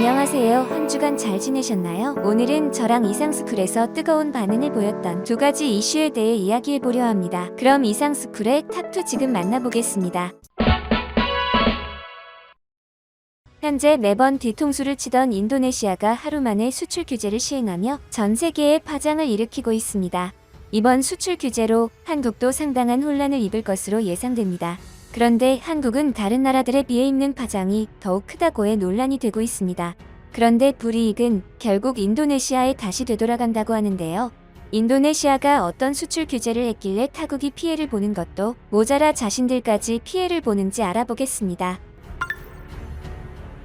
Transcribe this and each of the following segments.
안녕하세요. 한 주간 잘 지내셨나요? 오늘은 저랑 이상스쿨에서 뜨거운 반응을 보였던 두 가지 이슈에 대해 이야기해 보려 합니다. 그럼 이상스쿨의 탑2 지금 만나보겠습니다. 현재 매번 뒤통수를 치던 인도네시아가 하루 만에 수출 규제를 시행하며 전 세계에 파장을 일으키고 있습니다. 이번 수출 규제로 한국도 상당한 혼란을 입을 것으로 예상됩니다. 그런데 한국은 다른 나라들에 비해 입는 파장이 더욱 크다고의 논란이 되고 있습니다. 그런데 불이익은 결국 인도네시아에 다시 되돌아간다고 하는데요. 인도네시아가 어떤 수출 규제를 했길래 타국이 피해를 보는 것도 모자라 자신들까지 피해를 보는지 알아보겠습니다.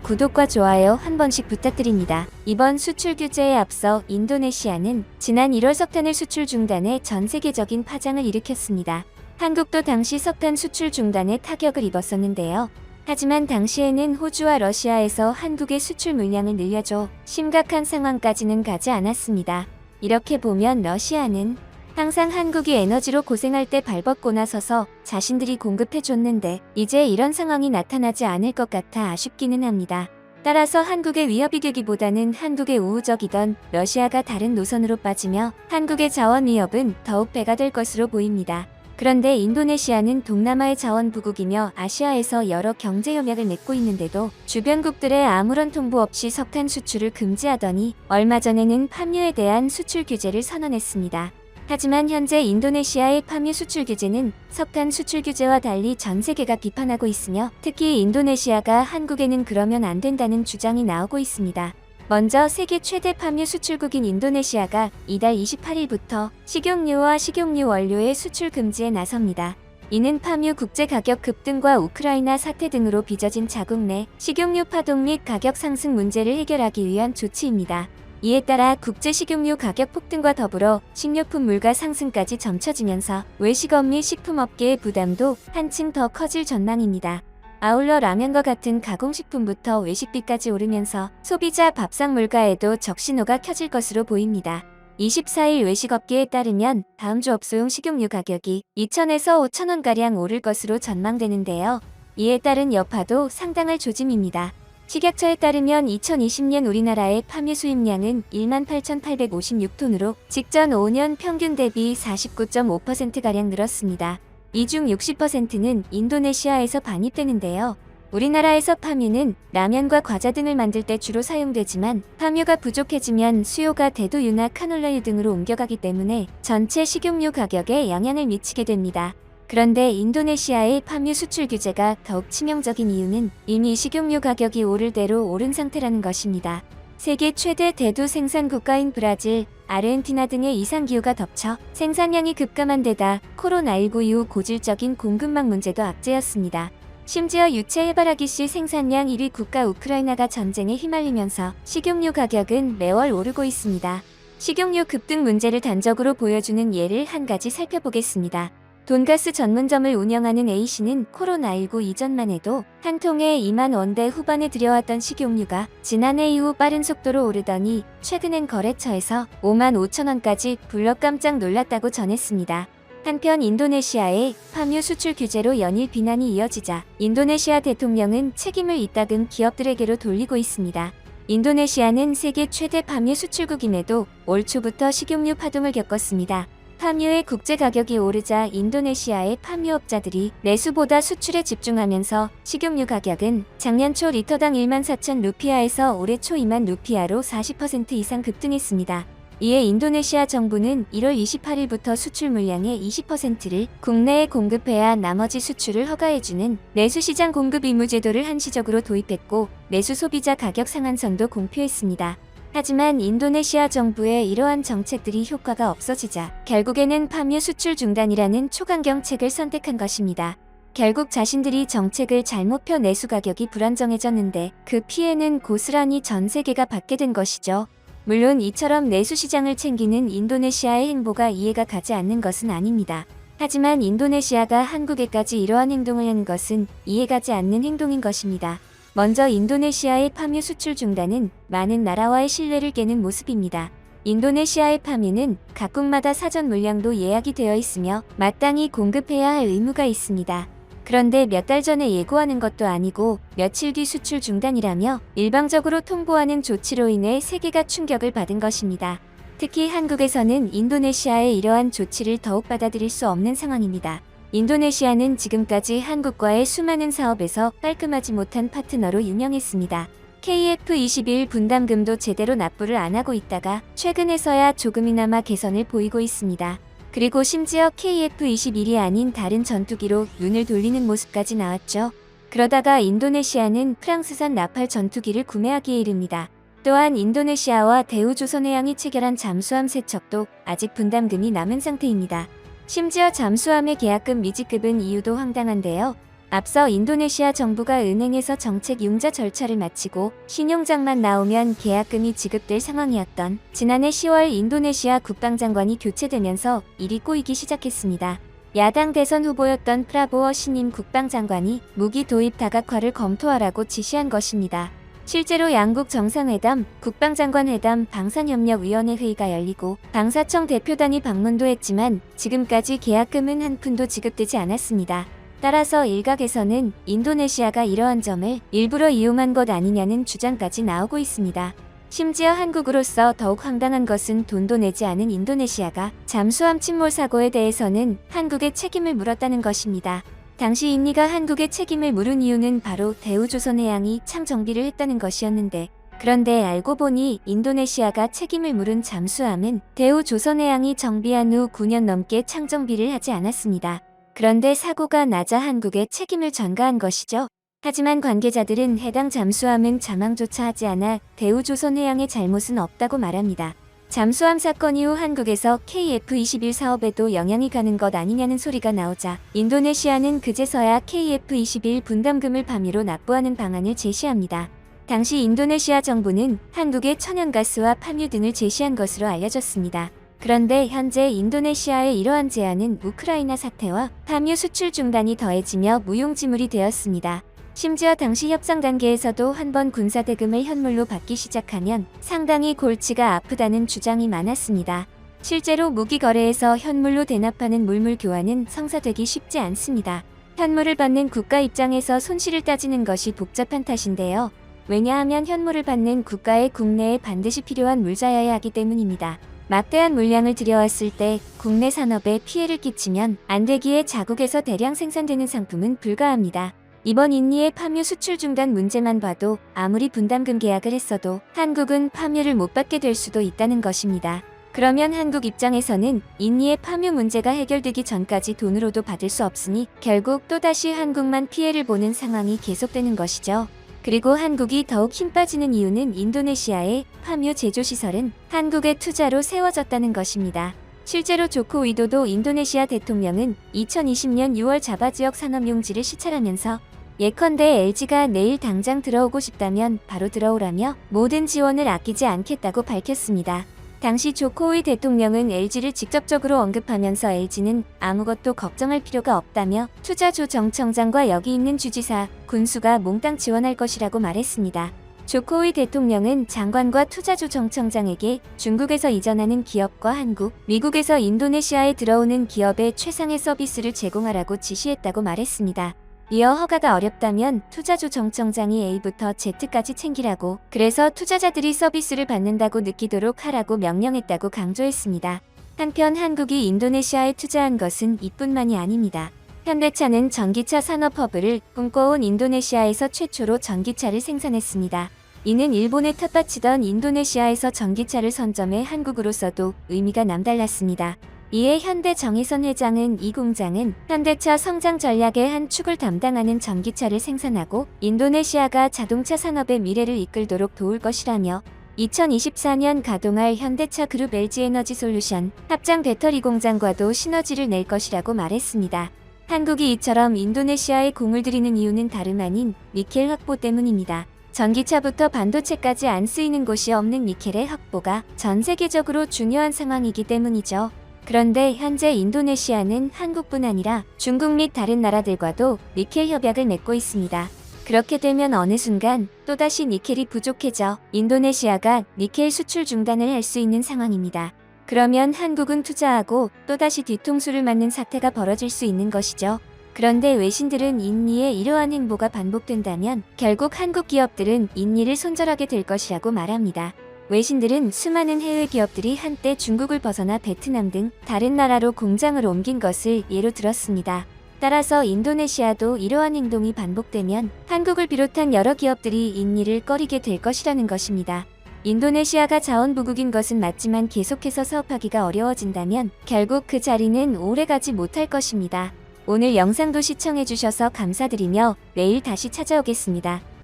구독과 좋아요 한 번씩 부탁드립니다. 이번 수출 규제에 앞서 인도네시아는 지난 1월 석탄을 수출 중단해 전 세계적인 파장을 일으켰습니다. 한국도 당시 석탄 수출 중단에 타격을 입었었는데요. 하지만 당시에는 호주와 러시아에서 한국의 수출 물량을 늘려줘 심각한 상황까지는 가지 않았습니다. 이렇게 보면 러시아는 항상 한국이 에너지로 고생할 때 발벗고 나서서 자신들이 공급해줬는데 이제 이런 상황이 나타나지 않을 것 같아 아쉽기는 합니다. 따라서 한국의 위협이 되기보다는 한국의 우호적이던 러시아가 다른 노선으로 빠지며 한국의 자원 위협은 더욱 배가 될 것으로 보입니다. 그런데 인도네시아는 동남아의 자원 부국이며 아시아에서 여러 경제 협약을 맺고 있는데도 주변국들의 아무런 통보 없이 석탄 수출을 금지하더니 얼마 전에는 팜유에 대한 수출 규제를 선언했습니다. 하지만 현재 인도네시아의 팜유 수출 규제는 석탄 수출 규제와 달리 전 세계가 비판하고 있으며 특히 인도네시아가 한국에는 그러면 안 된다는 주장이 나오고 있습니다. 먼저 세계 최대 팜유 수출국인 인도네시아가 이달 28일부터 식용유와 식용유 원료의 수출 금지에 나섭니다. 이는 팜유 국제 가격 급등과 우크라이나 사태 등으로 빚어진 자국 내 식용유 파동 및 가격 상승 문제를 해결하기 위한 조치입니다. 이에 따라 국제 식용유 가격 폭등과 더불어 식료품 물가 상승까지 점쳐지면서 외식업 및 식품업계의 부담도 한층 더 커질 전망입니다. 아울러 라면과 같은 가공식품부터 외식비까지 오르면서 소비자 밥상 물가에도 적신호가 켜질 것으로 보입니다. 24일 외식업계에 따르면 다음 주 업소용 식용유 가격이 2,000에서 5,000원가량 오를 것으로 전망되는데요. 이에 따른 여파도 상당할 조짐입니다. 식약처에 따르면 2020년 우리나라의 팜유 수입량은 18,856톤으로 직전 5년 평균 대비 49.5%가량 늘었습니다. 이 중 60%는 인도네시아에서 반입되는데요. 우리나라에서 팜유는 라면과 과자 등을 만들 때 주로 사용되지만 팜유가 부족해지면 수요가 대두유나 카놀라유 등으로 옮겨가기 때문에 전체 식용유 가격에 영향을 미치게 됩니다. 그런데 인도네시아의 팜유 수출 규제가 더욱 치명적인 이유는 이미 식용유 가격이 오를 대로 오른 상태라는 것입니다. 세계 최대 대두 생산 국가인 브라질, 아르헨티나 등의 이상기후가 덮쳐 생산량이 급감한 데다 코로나19 이후 고질적인 공급망 문제도 악재였습니다. 심지어 유체 해바라기 씨 생산량 1위 국가 우크라이나가 전쟁에 휘말리면서 식용유 가격은 매월 오르고 있습니다. 식용유 급등 문제를 단적으로 보여주는 예를 한 가지 살펴보겠습니다. 돈가스 전문점을 운영하는 A씨는 코로나19 이전만 해도 한 통에 2만 원대 후반에 들여왔던 식용유가 지난해 이후 빠른 속도로 오르더니 최근엔 거래처에서 5만 5천 원까지 불러 깜짝 놀랐다고 전했습니다. 한편 인도네시아의 팜유 수출 규제로 연일 비난이 이어지자 인도네시아 대통령은 책임을 이따금 기업들에게로 돌리고 있습니다. 인도네시아는 세계 최대 팜유 수출국임에도 올 초부터 식용유 파동을 겪었습니다. 팜유의 국제 가격이 오르자 인도네시아의 팜유업자들이 내수보다 수출에 집중하면서 식용유 가격은 작년 초 리터당 1만 4천 루피아에서 올해 초 2만 루피아로 40% 이상 급등했습니다. 이에 인도네시아 정부는 1월 28일부터 수출 물량의 20%를 국내에 공급해야 나머지 수출을 허가해주는 내수시장 공급 의무 제도를 한시적으로 도입했고 내수 소비자 가격 상한선도 공표했습니다. 하지만 인도네시아 정부의 이러한 정책들이 효과가 없어지자 결국에는 팜유 수출 중단이라는 초강경책을 선택한 것입니다. 결국 자신들이 정책을 잘못 펴 내수 가격이 불안정해졌는데 그 피해는 고스란히 전 세계가 받게 된 것이죠. 물론 이처럼 내수 시장을 챙기는 인도네시아의 행보가 이해가 가지 않는 것은 아닙니다. 하지만 인도네시아가 한국에까지 이러한 행동을 한 것은 이해가지 않는 행동인 것입니다. 먼저 인도네시아의 팜유 수출 중단은 많은 나라와의 신뢰를 깨는 모습입니다. 인도네시아의 팜유는 각국마다 사전 물량도 예약이 되어 있으며 마땅히 공급해야 할 의무가 있습니다. 그런데 몇 달 전에 예고하는 것도 아니고 며칠 뒤 수출 중단이라며 일방적으로 통보하는 조치로 인해 세계가 충격을 받은 것입니다. 특히 한국에서는 인도네시아의 이러한 조치를 더욱 받아들일 수 없는 상황입니다. 인도네시아는 지금까지 한국과의 수많은 사업에서 깔끔하지 못한 파트너로 유명했습니다. KF21 분담금도 제대로 납부를 안 하고 있다가 최근에서야 조금이나마 개선을 보이고 있습니다. 그리고 심지어 KF21이 아닌 다른 전투기로 눈을 돌리는 모습까지 나왔죠. 그러다가 인도네시아는 프랑스산 나팔 전투기를 구매하기에 이릅니다. 또한 인도네시아와 대우조선해양이 체결한 잠수함 세척도 아직 분담금이 남은 상태입니다. 심지어 잠수함의 계약금 미지급은 이유도 황당한데요. 앞서 인도네시아 정부가 은행에서 정책 융자 절차를 마치고 신용장만 나오면 계약금이 지급될 상황이었던 지난해 10월 인도네시아 국방장관이 교체되면서 일이 꼬이기 시작했습니다. 야당 대선 후보였던 프라보어 신임 국방장관이 무기 도입 다각화를 검토하라고 지시한 것입니다. 실제로 양국 정상회담, 국방장관 회담, 방산협력위원회 회의가 열리고 방사청 대표단이 방문도 했지만 지금까지 계약금은 한 푼도 지급되지 않았습니다. 따라서 일각에서는 인도네시아가 이러한 점을 일부러 이용한 것 아니냐는 주장까지 나오고 있습니다. 심지어 한국으로서 더욱 황당한 것은 돈도 내지 않은 인도네시아가 잠수함 침몰 사고에 대해서는 한국에 책임을 물었다는 것입니다. 당시 인니가 한국에 책임을 물은 이유는 바로 대우조선해양이 창 정비를 했다는 것이었는데 그런데 알고 보니 인도네시아가 책임을 물은 잠수함은 대우조선해양이 정비한 후 9년 넘게 창 정비를 하지 않았습니다. 그런데 사고가 나자 한국에 책임을 전가한 것이죠. 하지만 관계자들은 해당 잠수함은 자망조차 하지 않아 대우조선해양의 잘못은 없다고 말합니다. 잠수함 사건 이후 한국에서 KF-21 사업에도 영향이 가는 것 아니냐는 소리가 나오자 인도네시아는 그제서야 KF-21 분담금을 밤위로 납부하는 방안을 제시합니다. 당시 인도네시아 정부는 한국에 천연가스와 팜유 등을 제시한 것으로 알려졌습니다. 그런데 현재 인도네시아의 이러한 제안은 우크라이나 사태와 팜유 수출 중단이 더해지며 무용지물이 되었습니다. 심지어 당시 협상 단계에서도 한 번 군사 대금을 현물로 받기 시작하면 상당히 골치가 아프다는 주장이 많았습니다. 실제로 무기 거래에서 현물로 대납하는 물물 교환은 성사되기 쉽지 않습니다. 현물을 받는 국가 입장에서 손실을 따지는 것이 복잡한 탓인데요. 왜냐하면 현물을 받는 국가의 국내에 반드시 필요한 물자여야 하기 때문입니다. 막대한 물량을 들여왔을 때 국내 산업에 피해를 끼치면 안 되기에 자국에서 대량 생산되는 상품은 불가합니다. 이번 인니의 팜유 수출 중단 문제만 봐도 아무리 분담금 계약을 했어도 한국은 팜유를 못 받게 될 수도 있다는 것입니다. 그러면 한국 입장에서는 인니의 팜유 문제가 해결되기 전까지 돈으로도 받을 수 없으니 결국 또다시 한국만 피해를 보는 상황이 계속되는 것이죠. 그리고 한국이 더욱 힘 빠지는 이유는 인도네시아의 팜유 제조시설은 한국의 투자로 세워졌다는 것입니다. 실제로 조코 위도도 인도네시아 대통령은 2020년 6월 자바 지역 산업용지를 시찰하면서 예컨대 LG가 내일 당장 들어오고 싶다면 바로 들어오라며 모든 지원을 아끼지 않겠다고 밝혔습니다. 당시 조코우이 대통령은 LG를 직접적으로 언급하면서 LG는 아무것도 걱정할 필요가 없다며 투자조 정청장과 여기 있는 주지사, 군수가 몽땅 지원할 것이라고 말했습니다. 조코우이 대통령은 장관과 투자조 정청장에게 중국에서 이전하는 기업과 한국, 미국에서 인도네시아에 들어오는 기업에 최상의 서비스를 제공하라고 지시했다고 말했습니다. 이어 허가가 어렵다면 투자조 정청장이 A부터 Z까지 챙기라고 그래서 투자자들이 서비스를 받는다고 느끼도록 하라고 명령했다고 강조했습니다. 한편 한국이 인도네시아에 투자한 것은 이뿐만이 아닙니다. 현대차는 전기차 산업 허브를 꿈꿔온 인도네시아에서 최초로 전기차를 생산했습니다. 이는 일본에 텃밭이던 인도네시아에서 전기차를 선점해 한국으로서도 의미가 남달랐습니다. 이에 현대 정의선 회장은 이 공장은 현대차 성장 전략의 한 축을 담당하는 전기차를 생산하고 인도네시아가 자동차 산업의 미래를 이끌도록 도울 것이라며 2024년 가동할 현대차 그룹 LG에너지 솔루션 합장 배터리 공장과도 시너지를 낼 것이라고 말했습니다. 한국이 이처럼 인도네시아에 공을 들이는 이유는 다름 아닌 니켈 확보 때문입니다. 전기차부터 반도체까지 안 쓰이는 곳이 없는 니켈의 확보가 전 세계적으로 중요한 상황이기 때문이죠. 그런데 현재 인도네시아는 한국뿐 아니라 중국 및 다른 나라들과도 니켈 협약을 맺고 있습니다. 그렇게 되면 어느 순간 또다시 니켈이 부족해져 인도네시아가 니켈 수출 중단을 할 수 있는 상황입니다. 그러면 한국은 투자하고 또다시 뒤통수를 맞는 사태가 벌어질 수 있는 것이죠. 그런데 외신들은 인니의 이러한 행보가 반복된다면 결국 한국 기업들은 인니를 손절하게 될 것이라고 말합니다. 외신들은 수많은 해외 기업들이 한때 중국을 벗어나 베트남 등 다른 나라로 공장을 옮긴 것을 예로 들었습니다. 따라서 인도네시아도 이러한 행동이 반복되면 한국을 비롯한 여러 기업들이 인니를 꺼리게 될 것이라는 것입니다. 인도네시아가 자원부국인 것은 맞지만 계속해서 사업하기가 어려워진다면 결국 그 자리는 오래가지 못할 것입니다. 오늘 영상도 시청해주셔서 감사드리며 내일 다시 찾아오겠습니다.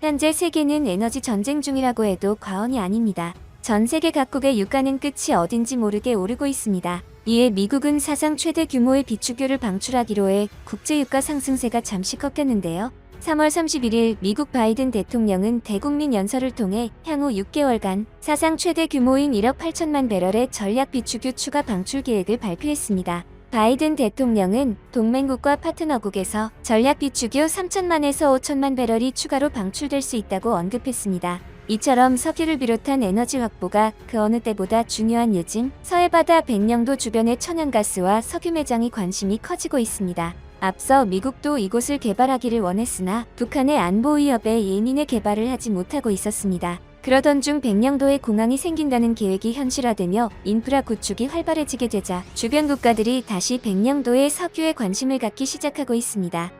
현재 세계는 에너지 전쟁 중이라고 해도 과언이 아닙니다. 전 세계 각국의 유가는 끝이 어딘지 모르게 오르고 있습니다. 이에 미국은 사상 최대 규모의 비축유를 방출하기로 해 국제 유가 상승세가 잠시 꺾였는데요. 3월 31일 미국 바이든 대통령은 대국민 연설을 통해 향후 6개월간 사상 최대 규모인 1억 8천만 배럴의 전략 비축유 추가 방출 계획을 발표했습니다. 바이든 대통령은 동맹국과 파트너국에서 전략 비축유 3천만에서 5천만 배럴이 추가로 방출될 수 있다고 언급했습니다. 이처럼 석유를 비롯한 에너지 확보가 그 어느 때보다 중요한 요즘 서해바다 백령도 주변의 천연가스와 석유 매장이 관심이 커지고 있습니다. 앞서 미국도 이곳을 개발하기를 원했으나 북한의 안보 위협에 예민해 개발을 하지 못하고 있었습니다. 그러던 중 백령도에 공항이 생긴다는 계획이 현실화되며 인프라 구축이 활발해지게 되자 주변 국가들이 다시 백령도의 석유에 관심을 갖기 시작하고 있습니다.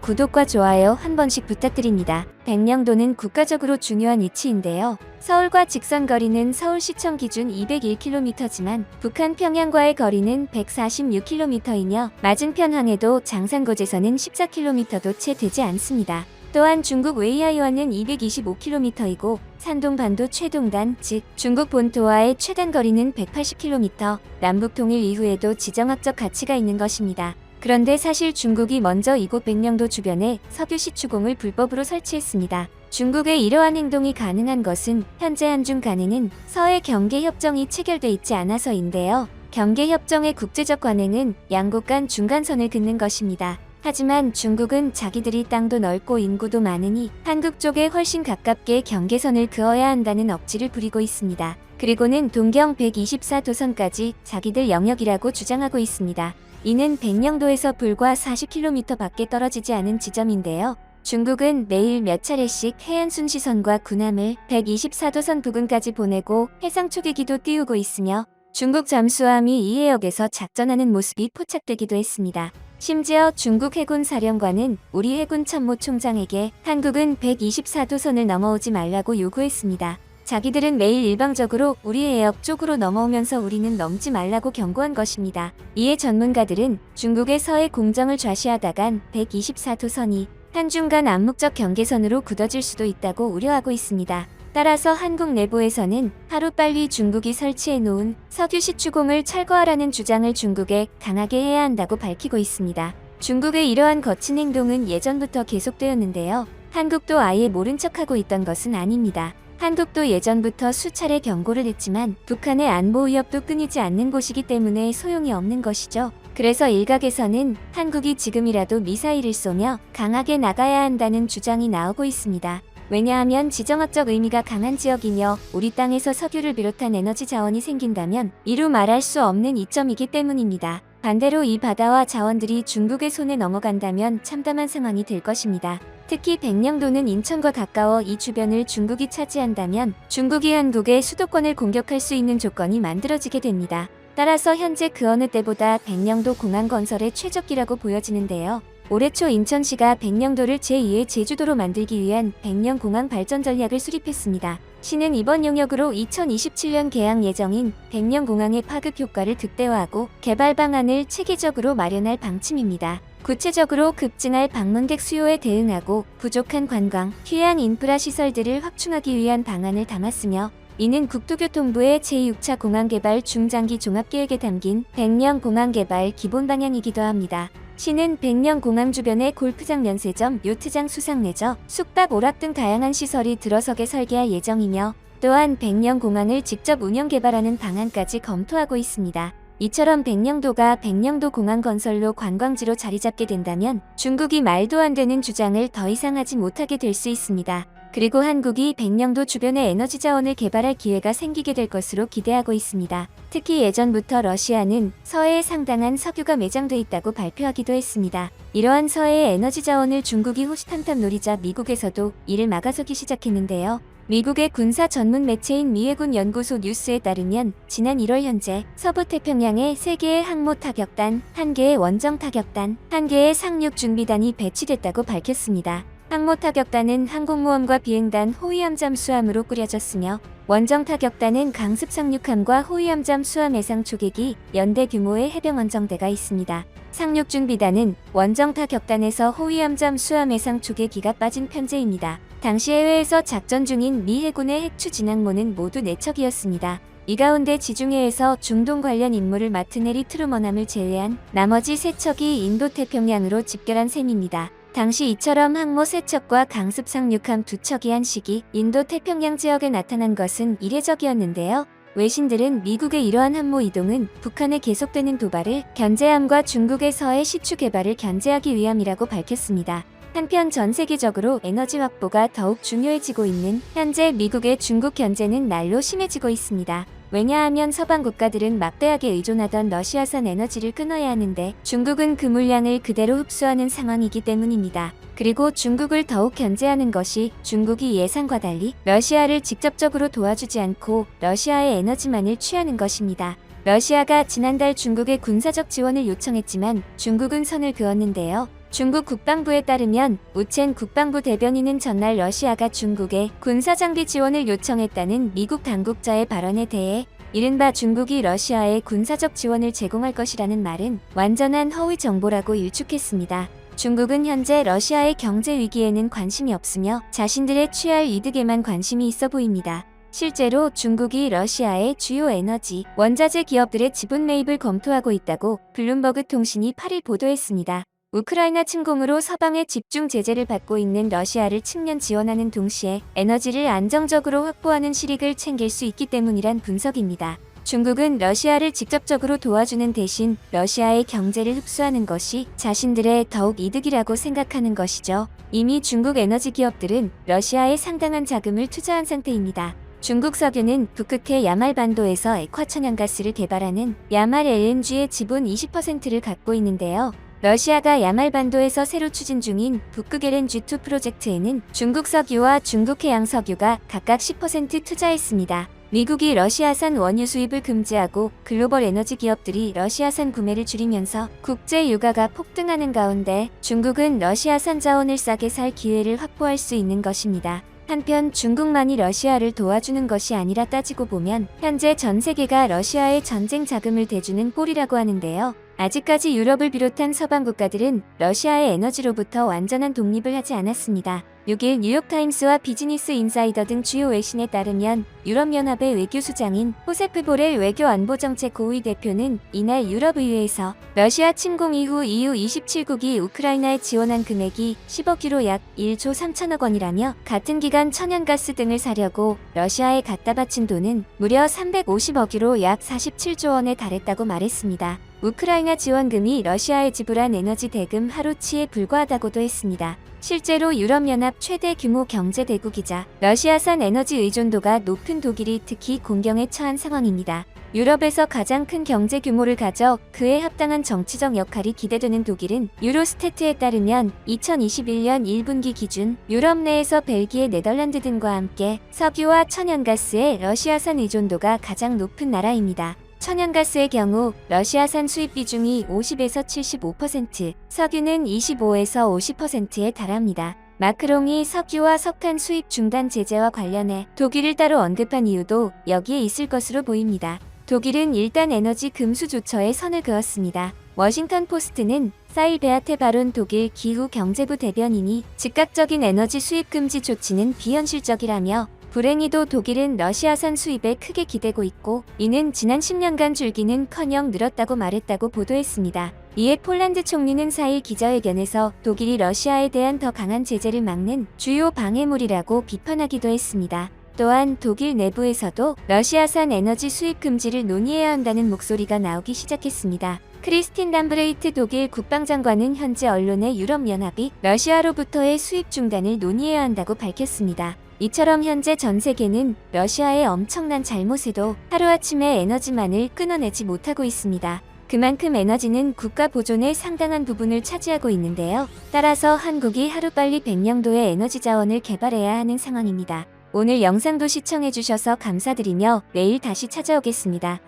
구독과 좋아요 한 번씩 부탁드립니다. 백령도는 국가적으로 중요한 위치인데요. 서울과 직선 거리는 서울시청 기준 201km지만 북한 평양과의 거리는 146km이며 맞은편 항해도 장산고제선은 14km도 채 되지 않습니다. 또한 중국 웨이하이와는 225km이고 산동반도 최동단 즉 중국 본토와의 최단 거리는 180km 남북 통일 이후에도 지정학적 가치가 있는 것입니다. 그런데 사실 중국이 먼저 이곳 백령도 주변에 석유 시추공을 불법으로 설치했습니다. 중국의 이러한 행동이 가능한 것은 현재 한중 간에는 서해 경계 협정이 체결돼 있지 않아서인데요. 경계 협정의 국제적 관행은 양국 간 중간선을 긋는 것입니다. 하지만 중국은 자기들이 땅도 넓고 인구도 많으니 한국 쪽에 훨씬 가깝게 경계선을 그어야 한다는 억지를 부리고 있습니다. 그리고는 동경 124 도선까지 자기들 영역이라고 주장하고 있습니다. 이는 백령도에서 불과 40km 밖에 떨어지지 않은 지점인데요. 중국은 매일 몇 차례씩 해안 순 시선과 군함을 124도선 부근까지 보내고 해상 초계기도 띄우고 있으며 중국 잠수함이 이 해역에서 작전하는 모습이 포착되기도 했습니다. 심지어 중국 해군 사령관은 우리 해군 참모 총장에게 한국은 124도선을 넘어오지 말라고 요구했습니다. 자기들은 매일 일방적으로 우리 해역 쪽으로 넘어오면서 우리는 넘지 말라고 경고한 것입니다. 이에 전문가들은 중국의 서해 공정을 좌시하다간 124도선이 한중간 암묵적 경계선으로 굳어질 수도 있다고 우려하고 있습니다. 따라서 한국 내부에서는 하루빨리 중국이 설치해 놓은 석유 시 추공을 철거하라는 주장을 중국에 강하게 해야 한다고 밝히고 있습니다. 중국의 이러한 거친 행동은 예전부터 계속되었는데요. 한국도 아예 모른 척하고 있던 것은 아닙니다. 한국도 예전부터 수차례 경고를 했지만 북한의 안보 위협도 끊이지 않는 곳이기 때문에 소용이 없는 것이죠. 그래서 일각에서는 한국이 지금이라도 미사일을 쏘며 강하게 나가야 한다는 주장이 나오고 있습니다. 왜냐하면 지정학적 의미가 강한 지역이며 우리 땅에서 석유를 비롯한 에너지 자원이 생긴다면 이루 말할 수 없는 이점이기 때문입니다. 반대로 이 바다와 자원들이 중국의 손에 넘어간다면 참담한 상황이 될 것입니다. 특히 백령도는 인천과 가까워 이 주변을 중국이 차지한다면 중국이 한국의 수도권을 공격할 수 있는 조건이 만들어지게 됩니다. 따라서 현재 그 어느 때보다 백령도 공항 건설의 최적기라고 보여지는데요. 올해 초 인천시가 백령도를 제2의 제주도로 만들기 위한 백령공항 발전 전략을 수립했습니다. 시는 이번 용역으로 2027년 개항 예정인 백령공항의 파급 효과를 극대화하고 개발 방안을 체계적으로 마련할 방침입니다. 구체적으로 급증할 방문객 수요에 대응하고 부족한 관광, 휴양 인프라 시설들을 확충하기 위한 방안을 담았으며 이는 국토교통부의 제6차 공항개발 중장기 종합계획에 담긴 백령 공항개발 기본 방향이기도 합니다. 시는 백령 공항 주변의 골프장 면세점, 요트장 수상레저, 숙박 오락 등 다양한 시설이 들어서게 설계할 예정이며 또한 백령 공항을 직접 운영 개발하는 방안까지 검토하고 있습니다. 이처럼 백령도가 백령도 공항 건설로 관광지로 자리 잡게 된다면 중국이 말도 안 되는 주장을 더 이상 하지 못하게 될 수 있습니다. 그리고 한국이 백령도 주변의 에너지 자원을 개발할 기회가 생기게 될 것으로 기대하고 있습니다. 특히 예전부터 러시아는 서해에 상당한 석유가 매장돼 있다고 발표하기도 했습니다. 이러한 서해의 에너지 자원을 중국이 호시탐탐 노리자 미국에서도 이를 막아서기 시작했는데요. 미국의 군사 전문 매체인 미해군 연구소 뉴스에 따르면 지난 1월 현재 서부 태평양에 3개의 항모 타격단, 1개의 원정 타격단, 1개의 상륙 준비단이 배치됐다고 밝혔습니다. 항모 타격단은 항공모함과 비행단 호위함 잠 수함으로 꾸려졌으며 원정 타격단은 강습 상륙함과 호위함 잠 수함 해상 초계기 연대 규모의 해병 원정대가 있습니다. 상륙 준비단은 원정 타격단에서 호위함 잠 수함 해상 초계기가 빠진 편제입니다. 당시 해외에서 작전 중인 미 해군의 핵추 진항모는 모두 4척이었습니다. 이 가운데 지중해에서 중동 관련 임무를 맡은 해리 트루먼함을 제외한 나머지 3척이 인도태평양으로 집결한 셈입니다. 당시 이처럼 항모 3척과 강습 상륙함 2척이 한 시기 인도 태평양 지역에 나타난 것은 이례적이었는데요. 외신들은 미국의 이러한 항모 이동은 북한의 계속되는 도발을 견제함과 중국의 서해 시추 개발을 견제하기 위함이라고 밝혔습니다. 한편 전 세계적으로 에너지 확보가 더욱 중요해지고 있는 현재 미국의 중국 견제는 날로 심해지고 있습니다. 왜냐하면 서방 국가들은 막대하게 의존하던 러시아산 에너지를 끊어야 하는데 중국은 그 물량을 그대로 흡수하는 상황이기 때문입니다. 그리고 중국을 더욱 견제하는 것이 중국이 예상과 달리 러시아를 직접적으로 도와주지 않고 러시아의 에너지만을 취하는 것입니다. 러시아가 지난달 중국의 군사적 지원을 요청했지만 중국은 선을 그었는데요. 중국 국방부에 따르면 우첸 국방부 대변인은 전날 러시아가 중국에 군사장비 지원을 요청했다는 미국 당국자의 발언에 대해 이른바 중국이 러시아에 군사적 지원을 제공할 것이라는 말은 완전한 허위 정보라고 일축했습니다. 중국은 현재 러시아의 경제 위기에는 관심이 없으며 자신들의 취할 이득에만 관심이 있어 보입니다. 실제로 중국이 러시아의 주요 에너지, 원자재 기업들의 지분 매입을 검토하고 있다고 블룸버그 통신이 8일 보도했습니다. 우크라이나 침공으로 서방의 집중 제재를 받고 있는 러시아를 측면 지원하는 동시에 에너지를 안정적으로 확보하는 실익을 챙길 수 있기 때문이란 분석입니다. 중국은 러시아를 직접적으로 도와주는 대신 러시아의 경제를 흡수하는 것이 자신들의 더욱 이득이라고 생각하는 것이죠. 이미 중국 에너지 기업들은 러시아에 상당한 자금을 투자한 상태입니다. 중국 석유는 북극해 야말반도에서 액화천연가스를 개발하는 야말 LNG의 지분 20%를 갖고 있는데요. 러시아가 야말반도에서 새로 추진 중인 북극 LNG2 프로젝트에는 중국 석유와 중국 해양 석유가 각각 10% 투자했습니다. 미국이 러시아산 원유 수입을 금지하고 글로벌 에너지 기업들이 러시아산 구매를 줄이면서 국제 유가가 폭등하는 가운데 중국은 러시아산 자원을 싸게 살 기회를 확보할 수 있는 것입니다. 한편 중국만이 러시아를 도와주는 것이 아니라 따지고 보면 현재 전 세계가 러시아의 전쟁 자금을 대주는 꼴이라고 하는데요. 아직까지 유럽을 비롯한 서방 국가들은 러시아의 에너지로부터 완전한 독립을 하지 않았습니다. 6일 뉴욕타임스와 비즈니스 인사이더 등 주요 외신에 따르면 유럽연합의 외교수장인 호세프 보렐 외교안보정책 고위 대표는 이날 유럽의회에서 러시아 침공 이후 EU 27국이 우크라이나에 지원한 금액이 10억 유로 약 1조 3천억 원이라며 같은 기간 천연가스 등을 사려고 러시아에 갖다 바친 돈은 무려 350억 유로 약 47조 원에 달했다고 말했습니다. 우크라이나 지원금이 러시아에 지불한 에너지 대금 하루치에 불과하다고도 했습니다. 실제로 유럽연합 최대 규모 경제 대국이자 러시아산 에너지 의존도가 높은 독일이 특히 공경에 처한 상황입니다. 유럽에서 가장 큰 경제 규모를 가져 그에 합당한 정치적 역할이 기대되는 독일은 유로스태트에 따르면 2021년 1분기 기준 유럽 내에서 벨기에, 네덜란드 등과 함께 석유와 천연가스의 러시아산 의존도가 가장 높은 나라입니다. 천연가스의 경우 러시아산 수입 비중이 50에서 75%, 석유는 25에서 50%에 달합니다. 마크롱이 석유와 석탄 수입 중단 제재와 관련해 독일을 따로 언급한 이유도 여기에 있을 것으로 보입니다. 독일은 일단 에너지 금수 조처에 선을 그었습니다. 워싱턴 포스트는 사일 베아테 바론 독일 기후 경제부 대변인이 즉각적인 에너지 수입 금지 조치는 비현실적이라며 불행히도 독일은 러시아산 수입에 크게 기대고 있고 이는 지난 10년간 줄기는커녕 늘었다고 말했다고 보도했습니다. 이에 폴란드 총리는 4일 기자회견에서 독일이 러시아에 대한 더 강한 제재를 막는 주요 방해물이라고 비판하기도 했습니다. 또한 독일 내부에서도 러시아산 에너지 수입 금지를 논의해야 한다는 목소리가 나오기 시작했습니다. 크리스틴 담브레이트 독일 국방장관은 현재 언론의 유럽연합이 러시아로부터의 수입 중단을 논의해야 한다고 밝혔습니다. 이처럼 현재 전 세계는 러시아의 엄청난 잘못에도 하루아침에 에너지만을 끊어내지 못하고 있습니다. 그만큼 에너지는 국가 보존의 상당한 부분을 차지하고 있는데요. 따라서 한국이 하루빨리 100명도의 에너지 자원을 개발해야 하는 상황입니다. 오늘 영상도 시청해주셔서 감사드리며 내일 다시 찾아오겠습니다.